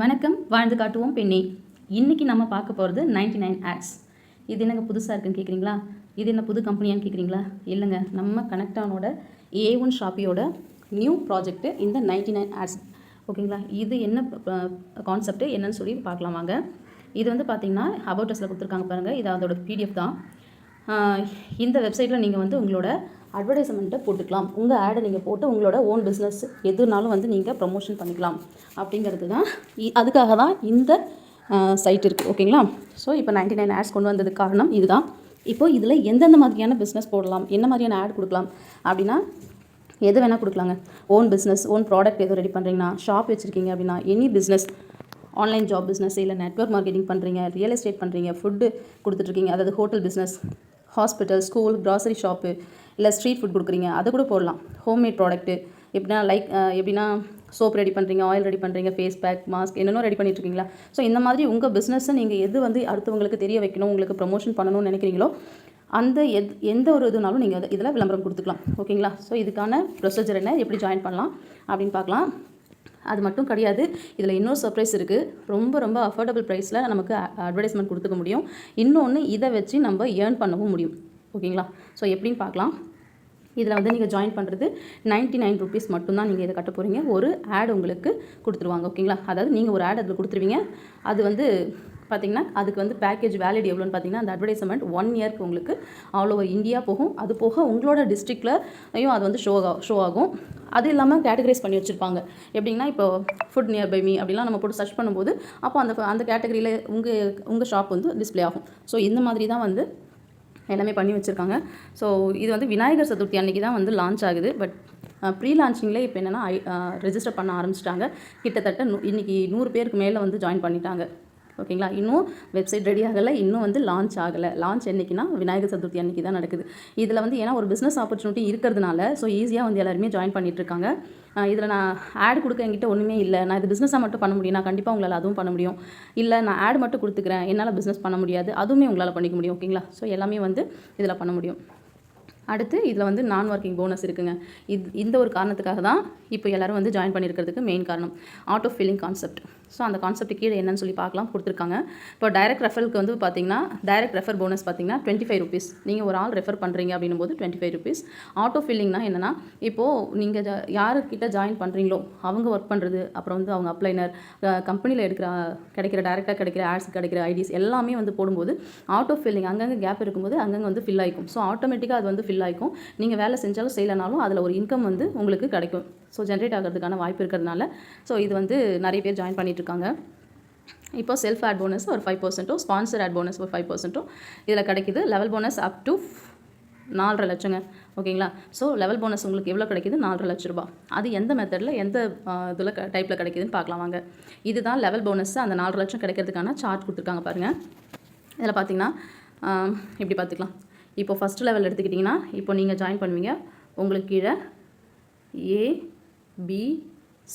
வணக்கம் வாழ்ந்து காட்டுவோம் பெண்ணே. இன்றைக்கி நம்ம பார்க்க போகிறது 99 நைன் ஆட்ஸ் இது என்னங்க புதுசாக இருக்குன்னு கேட்குறீங்களா இது என்ன புது கம்பெனியான்னு கேட்குறீங்களா இல்லைங்க நம்ம கனெக்டானோட ஏ ஒன் ஷாப்பியோட நியூ ப்ராஜெக்ட்டு இந்த 99 நைன் ஆட்ஸ் ஓகேங்களா? இது என்ன கான்செப்ட் என்னன்னு சொல்லி பார்க்கலாம் வாங்க. இது வந்து பார்த்தீங்கன்னா அபவுட் கொடுத்துருக்காங்க பாருங்கள் இது அதோட பிடிஎஃப் தான். இந்த வெப்சைட்டில் நீங்கள் வந்து உங்களோட அட்வர்டைஸ்மெண்ட்டை போட்டுக்கலாம். உங்கள் ஆடை நீங்கள் போட்டு உங்களோட ஓன் பிஸ்னஸ் எதுனாலும் வந்து நீங்கள் ப்ரமோஷன் பண்ணிக்கலாம். அப்படிங்கிறது தான் இ- அதுக்காக தான் இந்த சைட் இருக்குது ஓகேங்களா ஸோ இப்போ 99 நைன் ஆட்ஸ் கொண்டு வந்ததுக்கு காரணம் இதுதான். இப்போ இதில் எந்தெந்த மாதிரியான பிஸ்னஸ் போடலாம்? என்ன மாதிரியான ஆட் கொடுக்கலாம்? அப்படின்னா எது வேணால் கொடுக்கலாங்க. ஓன் பிஸ்னஸ் ஓன் ப்ராடக்ட் எதுவும் ரெடி பண்ணுறீங்கன்னா ஷாப் வச்சுருக்கீங்க அப்படின்னா any business online job business இல்லை நெட்வொர்க் மார்க்கெட்டிங் பண்ணுறீங்க ரியல் எஸ்டேட் பண்ணுறீங்க ஃபுட்டு கொடுத்துட்ருக்கீங்க அதாவது hotel business hospital school grocery shop இல்லை ஸ்ட்ரீட் ஃபுட் கொடுக்குறீங்க அதை கூட போடலாம். ஹோம்மேட் ப்ராடக்ட்டு எப்படின்னா லைக் எப்படின்னா சோப் ரெடி பண்ணுறீங்க ஆயில் ரெடி பண்ணுறீங்க ஃபேஸ் பேக் மாஸ்க் என்னென்ன ரெடி பண்ணிட்டுருக்கீங்களா? ஸோ இந்த மாதிரி உங்கள் பிஸ்னஸை நீங்கள் எது வந்து அடுத்தவங்களுக்கு தெரிய வைக்கணும் உங்களுக்கு ப்ரமோஷன் பண்ணணும்னு நினைக்கிறீங்களோ அந்த எத் எந்த ஒரு இதுனாலும் நீங்கள் இதில் விளம்பரம் கொடுத்துக்கலாம். ஓகேங்களா ஸோ இதுக்கான ப்ரொசீஜர் என்ன எப்படி ஜாயின் பண்ணலாம் அப்படின்னு பார்க்கலாம். அது மட்டும் கிடையாது. இதில் இன்னொரு சர்ப்ரைஸ் இருக்குது ரொம்ப ரொம்ப அஃபோர்டபுள் ப்ரைஸில் நமக்கு அட்வர்டைஸ்மெண்ட் கொடுத்துக்க முடியும். இன்னொன்று இதை வச்சு நம்ம ஏர்ன் பண்ணவும் முடியும். ஓகேங்களா? ஸோ எப்படின்னு பார்க்கலாம். இதில் வந்து நீங்கள் ஜாயின் பண்ணுறது 99 நைன் ருபீஸ் மட்டும்தான் நீங்கள் இதை கட்ட போகிறீங்க ஒரு ஆட் உங்களுக்கு கொடுத்துருவாங்க. ஓகேங்களா? அதாவது நீங்கள் ஒரு ஆட் அதில் கொடுத்துருவீங்க. அது வந்து பார்த்தீங்கன்னா அதுக்கு வந்து பேக்கேஜ் வேலிட் எவ்வளோன்னு பார்த்தீங்கன்னா அந்த அட்வர்டைஸ்மெண்ட் ஒன் இயர்க்கு உங்களுக்கு ஆல் ஓவர் இந்தியா போகும். அது போக உங்களோட டிஸ்ட்ரிக்ட்லையும் அது வந்து ஷோ ஷோ ஆகும். அது இல்லாமல் கேட்டகரைஸ் பண்ணி வச்சுருப்பாங்க. எப்படின்னா இப்போ ஃபுட் நியர் பை மீ அப்படிலாம் நம்ம போட்டு சர்ச் பண்ணும்போது அப்போ அந்த அந்த கேட்டகரியில் உங்கள் உங்கள் ஷாப் வந்து டிஸ்ப்ளே ஆகும். ஸோ இந்த மாதிரி தான் வந்து எல்லாமே பண்ணி வச்சுருக்காங்க. ஸோ இது வந்து விநாயகர் சதுர்த்தி அன்னைக்கு தான் வந்து லான்ச் ஆகுது. பட் ப்ரீ லான்ச்சிங்லேயே இப்போ என்னென்னா ரெஜிஸ்டர் பண்ண ஆரம்பிச்சிட்டாங்க. கிட்டத்தட்ட நூ இன்றைக்கி நூறு பேருக்கு மேலே வந்து ஜாயின் பண்ணிட்டாங்க. ஓகேங்களா? இன்னும் வெப்சைட் ரெடி ஆகலை. இன்னும் வந்து லான்ச் ஆகலை. லான்ச் என்றைக்குன்னா விநாயகர் சதுர்த்தி அன்னைக்கு தான் நடக்குது. இதில் வந்து ஏன்னா ஒரு பிஸ்னஸ் ஆப்பர்ச்சுனிட்டி இருக்கிறதுனால ஸோ ஈஸியாக வந்து எல்லாருமே ஜாயின் பண்ணிட்டு இருக்காங்க. இதில் நான் ஆட் கொடுக்க என்கிட்ட ஒன்றுமே இல்லை. நான் இது பிஸ்னஸாக மட்டும் பண்ண முடியும். நான் கண்டிப்பாக உங்களால் அதுவும் பண்ண முடியும். இல்லை நான் ஆட் மட்டும் கொடுத்துக்கிறேன். என்னால் பிஸ்னஸ் பண்ண முடியாது. அதுவுமே உங்களால் பண்ணிக்க முடியும். ஓகேங்களா? ஸோ எல்லாமே வந்து இதில் பண்ண முடியும். அடுத்து இதில் வந்து நான் ஒர்க்கிங் போனஸ் இருக்குங்க. இது இந்த ஒரு காரணத்துக்காக தான் இப்போ எல்லாரும் வந்து ஜாயின் பண்ணியிருக்கிறதுக்கு மெயின் காரணம். ஆட்டோ ஃபில்லிங் கான்செப்ட் ஸோ அந்த கான்செப்ட் கீழே என்னன்னு சொல்லி பார்க்கலாம் கொடுத்துருக்காங்க. இப்போ டைரக்ட் ரெஃபருக்கு வந்து பார்த்தீங்கன்னா டைரக்ட் ரெஃபர் போனஸ் பார்த்தீங்கன்னா டுவெண்ட்டி ஃபைவ் ருபீஸ் நீங்கள் ஒரு ஆள் ரெஃபர் பண்ணுறீங்க அப்படின்னும் போது டுவெண்ட்டி ஃபைவ் ருபீஸ் ஆட்டோ ஃபில்லிங்னா என்னென்னா இப்போது நீங்கள் ஜா யாருக்கிட்ட ஜாயின் பண்ணுறீங்களோ அவங்க ஒர்க் பண்ணுறது அப்புறம் வந்து அவங்க அப்ளைனர் கம்பெனியில் எடுக்கிற கிடைக்கிற டேரெக்டாக கிடைக்கிற ஆட்ஸ் கிடைக்கிற ஐடிஸ் எல்லாமே வந்து போடும்போது ஆட்டோ ஃபில்லிங் அங்கங்கே கேப் இருக்கும்போது அங்கங்கே வந்து ஃபில் ஆகிக்கும் ஸோ ஆட்டோமேட்டிக்காக அது வந்து ஃபில் ஆகிக்கும் நீங்கள் வேலை செஞ்சாலும் செய்யலைனாலும் அதில் ஒரு இன்கம் வந்து உங்களுக்கு கிடைக்கும். ஸோ ஜென்ரேட் ஆகிறதுக்கான வாய்ப்பு இருக்கிறதுனால. ஸோ இது வந்து நிறைய பேர் ஜாயின் பண்ணிட்டு இருக்காங்க இப்போ செல்ஃப் ஆட் போனஸ் ஒரு ஃபைவ் பர்சன்ட்டும் ஸ்பான்சர் ஆட் போனஸ் ஒரு ஃபைவ் பர்சன்ட்டும் இதில் கிடைக்குது. லெவல் போனஸ் அப் டு நாலரை லட்சங்க. ஓகேங்களா? ஸோ லெவல் போனஸ் உங்களுக்கு எவ்வளோ கிடைக்குது? நாலரை லட்ச ரூபா. அது எந்த மெத்தடில் எந்த இதில் டைப்பில் கிடைக்குதுன்னு பார்க்கலாம் வாங்க. இதுதான் லெவல் போனஸ் அந்த நாலரை லட்சம் கிடைக்கிறதுக்கான சார்ட் கொடுத்துருக்காங்க பாருங்கள் இதில் பார்த்தீங்கன்னா இப்படி பார்த்துக்கலாம். இப்போ ஃபஸ்ட் லெவல் எடுத்துக்கிட்டிங்கன்னா இப்போ நீங்கள் ஜாயின் பண்ணுவீங்க. உங்களுக்கு கீழே ஏ பி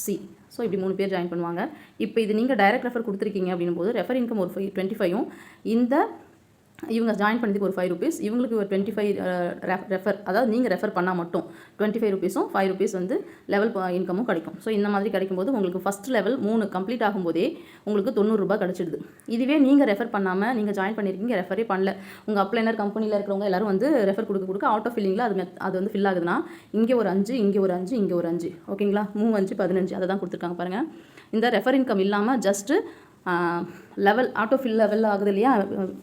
சி ஸோ இப்படி மூணு பேர் ஜாயின் பண்ணுவாங்க. இப்போ இது நீங்கள் டைரக்ட் ரெஃபர் கொடுத்துருக்கீங்க அப்படின்னும் போது ரெஃபர் இன்கம் ஒரு ஃபை டுவெண்ட்டி ஃபைவும் இந்த இவங்க ஜாயின் பண்ணதுக்கு ஒரு ஃபைவ் ருபீஸ் இவங்களுக்கு ஒரு டுவெண்ட்டி ஃபைவ் ரெஃபர் அதாவது நீங்கள் ரெஃபர் பண்ணால் மட்டும் டுவெண்ட்டி ஃபைவ் ருபீஸும் ஃபைவ் ருபீஸ் வந்து லெவல் இன்கமும் கிடைக்கும். ஸோ இந்த மாதிரி கிடைக்கும்போது உங்களுக்கு ஃபஸ்ட் லெவல் மூணு கம்ப்ளீட் ஆகும்போதே உங்களுக்கு தொண்ணூறுரூபா கிடச்சிடுது. இதுவே நீங்கள் ரெஃபர் பண்ணாமல் நீங்கள் ஜாயின் பண்ணியிருக்கீங்க ரெஃபரே பண்ணல. உங்கள் அப்ளைனர் கம்பெனியில் இருக்கிறவங்க எல்லோரும் வந்து ரெஃபர் கொடுக்க கொடுக்க ஆட்டோ ஃபில்லிங்கில் அது அது வந்து ஃபில் ஆகுதுன்னா இங்கே ஒரு அஞ்சு இங்கே ஒரு அஞ்சு இங்கே ஒரு அஞ்சு. ஓகேங்களா மூணு அஞ்சு பதினஞ்சு அதை தான் கொடுத்துருக்காங்க பாருங்கள் இந்த ரெஃபர் இன்கம் இல்லாமல் just level auto fill level ஆகுது இல்லையா?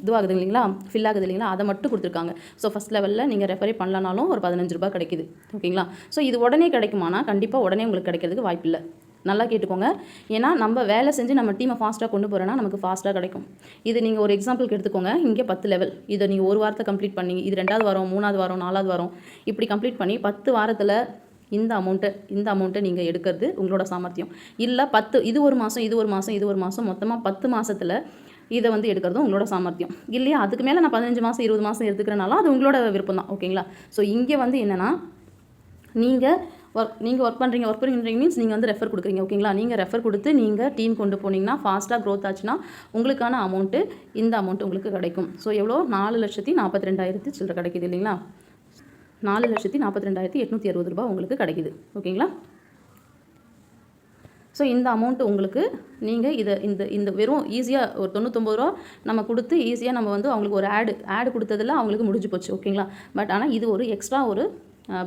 இதுவாகுது இல்லைங்களா? ஃபில் ஆகுது இல்லைங்களா? அதை மட்டும் கொடுத்துருக்காங்க. ஸோ ஃபஸ்ட் லெவலில் நீங்கள் ரெஃபரே பண்ணலனாலும் ஒரு பதினஞ்சு ரூபாய் கிடைக்குது. ஓகேங்களா? ஸோ இது உடனே கிடைக்குமானா கண்டிப்பாக உடனே உங்களுக்கு கிடைக்கிறதுக்கு வாய்ப்பில்லை நல்லா கேட்டுக்கோங்க. ஏன்னா நம்ம வேலை செஞ்சு நம்ம டீமை ஃபாஸ்ட்டாக கொண்டு போகிறோன்னா நமக்கு ஃபாஸ்ட்டாக கிடைக்கும். இது நீங்கள் ஒரு எக்ஸாம்பிளுக்கு எடுத்துக்கோங்க. இங்கே பத்து லெவல் இதை நீங்கள் ஒரு வாரத்தை கம்ப்ளீட் பண்ணி இது ரெண்டாவது வாரம் மூணாவது வாரம் நாலாவது வாரம் இப்படி கம்ப்ளீட் பண்ணி பத்து வாரத்தில் இந்த அமௌண்ட்டை இந்த அமௌண்ட்டை நீங்கள் எடுக்கிறது உங்களோட சாமர்த்தியம். இல்லை பத்து இது ஒரு மாதம் இது ஒரு மாதம் இது ஒரு மாதம் மொத்தமாக பத்து மாதத்தில் இதை வந்து எடுக்கிறதும் உங்களோட சாமர்த்தியம். இல்லையா? அதுக்கு மேலே நான் பதினஞ்சு மாதம் இருபது மாதம் எடுத்துக்கிறனால அது உங்களோட விருப்பம் தான் ஓகேங்களா? ஸோ இங்கே வந்து என்னென்னா நீங்கள் ஒர்க் நீங்கள் ஒர்க் பண்ணுறீங்க ஒர்க் பண்ணுறீங்க மீன்ஸ் நீங்கள் வந்து ரெஃபர் கொடுக்குறீங்க ஓகேங்களா? நீங்கள் ரெஃபர் கொடுத்து நீங்கள் டீம் கொண்டு போனீங்கன்னா ஃபாஸ்ட்டாக க்ரோத் ஆச்சுன்னா உங்களுக்கான அமௌண்ட்டு இந்த அமௌண்ட் உங்களுக்கு கிடைக்கும். ஸோ எவ்வளோ? நாலு லட்சத்தி நாற்பத்தி ரெண்டாயிரத்து சில்லற கிடைக்குது இல்லைங்களா? நாலு லட்சத்தி நாற்பத்தி ரெண்டாயிரத்தி எட்நூற்றி அறுபது ரூபாய் உங்களுக்கு கிடைக்குது. ஓகேங்களா? ஸோ இந்த அமௌண்ட் உங்களுக்கு நீங்கள் இதை இந்த இந்த வெறும் ஈஸியாக ஒரு தொண்ணூத்தொம்பது ரூபா நம்ம கொடுத்து ஈஸியாக நம்ம வந்து அவங்களுக்கு ஒரு ஆடு ஆடு கொடுத்ததில் அவங்களுக்கு முடிஞ்சு போச்சு. ஓகேங்களா? பட் ஆனால் இது ஒரு எக்ஸ்ட்ரா ஒரு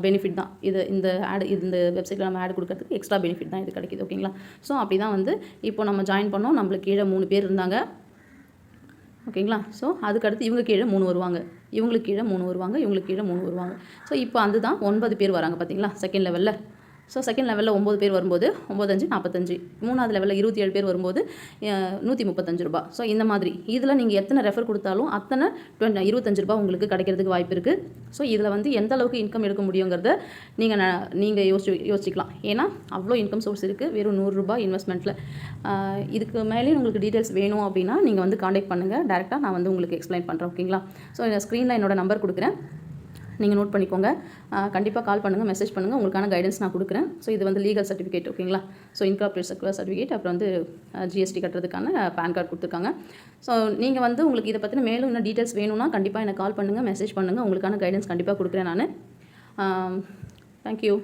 பெனிஃபிட் தான். இது இந்த ஆடு இந்த வெப்சைட்டில் நம்ம ஆடு கொடுக்கறதுக்கு எக்ஸ்ட்ரா பெனிஃபிட் தான் இது கிடைக்குது. ஓகேங்களா? ஸோ அப்படி தான் வந்து இப்போ நம்ம ஜாயின் பண்ணோம். நம்மளுக்கு கீழே மூணு பேர் இருந்தாங்க. ஓகேங்களா? ஸோ அதுக்கடுத்து இவங்க கீழே மூணு வருவாங்க. இவங்களுக்கு கீழே மூணு வருவாங்க இவங்களுக்கு கீழே மூணு வருவாங்க. ஸோ இப்போ அதுதான் ஒன்பது பேர் வராங்க பார்த்தீங்களா செகண்ட் லெவலில் ஸோ செகண்ட் லெவலில் ஒம்பது பேர் வரும்போது ஒம்பதஞ்சு நாற்பத்தஞ்சு. மூணாவது லெவலில் இருபத்தி ஏழு பேர் வரும்போது நூற்றி முப்பத்தஞ்சு ரூபா. ஸோ இந்த மாதிரி. இதில் நீங்கள் எத்தனை ரெஃபர் கொடுத்தாலும் அத்தனை டுவெண்ட்டி இருபத்தஞ்சு ரூபா உங்களுக்கு கிடைக்கிறதுக்கு வாய்ப்பு இருக்குது ஸோ இதில் வந்து எந்த அளவுக்கு இன்கம் எடுக்க முடியுங்கிறத நீங்கள் நீங்கள் யோசிச்சு யோசிச்சிக்கலாம். ஏன்னா அவ்வளோ இன்கம் சோர்ஸ் இருக்குது வெறும் நூறுரூபா இன்வெஸ்ட்மெண்ட்டில் இதுக்கு மேலேயும் உங்களுக்கு டீட்டெயில்ஸ் வேணும் அப்படின்னா நீங்கள் வந்து காண்டாக்ட் பண்ணுங்கள் டேரெக்டாக நான் வந்து உங்களுக்கு எக்ஸ்பிளைன் பண்ணுறேன் ஓகேங்களா ஸோ இந்த ஸ்க்ரீனில் என்னோட நம்பர் கொடுக்குறேன். நீங்கள் நோட் பண்ணிக்கோங்க. கண்டிப்பாக கால் பண்ணுங்கள் மெசேஜ் பண்ணுங்கள் உங்களுக்கான கைடன்ஸ் நான் கொடுக்குறேன். ஸோ இது வந்து லீகல் சர்டிஃபிகேட் ஓகேங்களா ஸோ இன்கார்பரேட் சர்டிஃபிகேட் அப்புறம் வந்து ஜிஎஸ்டி கட்டுறதுக்கான பேன் கார்டு கொடுத்துருக்காங்க. ஸோ நீங்கள் வந்து உங்களுக்கு இதை பற்றின மேலும் இன்னும் டீட்டெயில்ஸ் வேணும்னா கண்டிப்பாக எனக்கு கால் பண்ணுங்கள் மெசேஜ் பண்ணுங்கள் உங்களுக்கான கைடன்ஸ் கண்டிப்பாக கொடுக்குறேன் நான். தேங்க்யூ